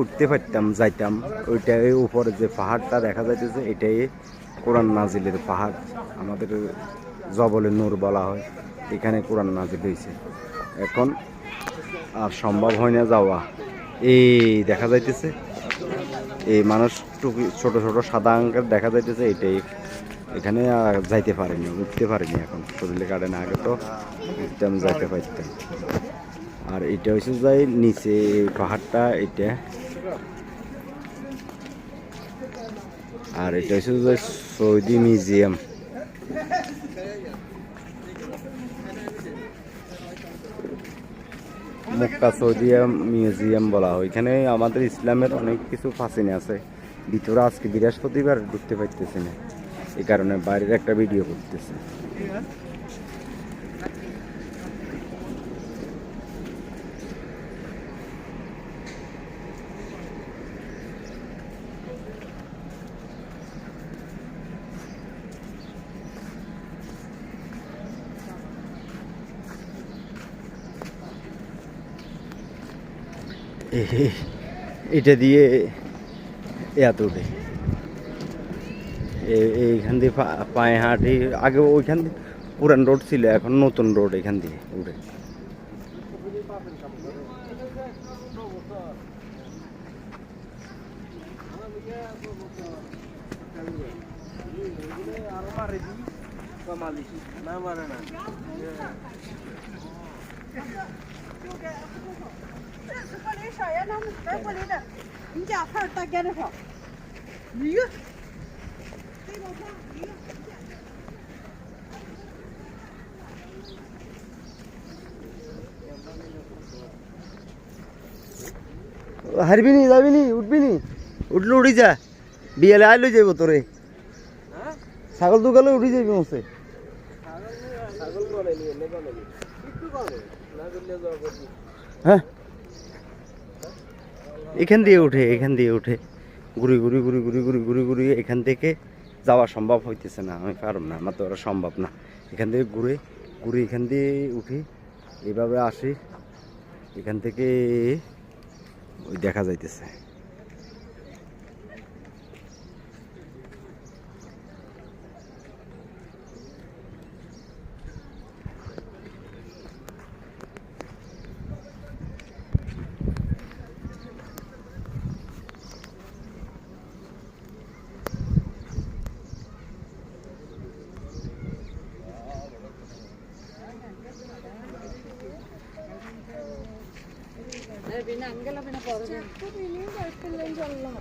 উঠতে পারতাম, যাইতাম। ওইটা উপরে যে পাহাড়টা দেখা যাইতেছে, এটাই কোরআন নাজিলের পাহাড়। আমাদের জবলে নূর বলা হয়। এখানে কোরআন নাজিল হয়েছে এখন আর সম্ভব হয় না যাওয়া। এই দেখা যাইতেছে, এই মানুষ টুকি ছোট ছোট সাদা আঙ্কের দেখা যাইতেছে, এটাই। এখানে যাইতে পারিনি, উঠতে পারিনি এখন। শরীরে কাটে না আগে তো, উঠতাম, যাইতে পারতাম। আর এটা হচ্ছে যাই নিচে পাহাড়টা এটা। আর এটা হচ্ছে যে Saudi museum. Mecca Saudi museum বলা হয়। এখানে আমাদের ইসলামের অনেক কিছু ফাঁসিনে আছে। ভিতরে আজকে বৃহস্পতিবার ঢুকতে পারতেছি না। এই কারণে বাইরের একটা ভিডিও করতেছে। এটা দিয়ে এত উঠে। এইখান দিয়ে পায়ে হাঁটি। আগে ওইখান দিয়ে পুরান রোড ছিল, এখন নতুন রোড এখান দিয়ে উঠে। না 少爷他们白玻璃的，你家牌大盖的上，驴，这个上驴。 হারবি নি যাবি নি উঠবি নি উঠলে উঠি যা বিয়ালে আইলে যাইব তোরে ছাগল দুগালে উঠি যাবি মসে হ্যাঁ এখান দিয়ে উঠে, এখান দিয়ে উঠে। ঘুরি ঘুরি ঘুরি ঘুরি ঘুরি ঘুরি ঘুরি, এখান থেকে যাওয়া সম্ভব হইতেছে না, আমি পারব না, আমার তো ওরা সম্ভব না। এখান থেকে ঘুরে ঘুরে এখান দিয়ে উঠি, এভাবে আসি। এখান থেকে ওই দেখা যাইতেছে। പിന്നെ അങ്കല പിന്നെ വിലയും കുഴപ്പമില്ലെങ്കിൽ കൊള്ളാം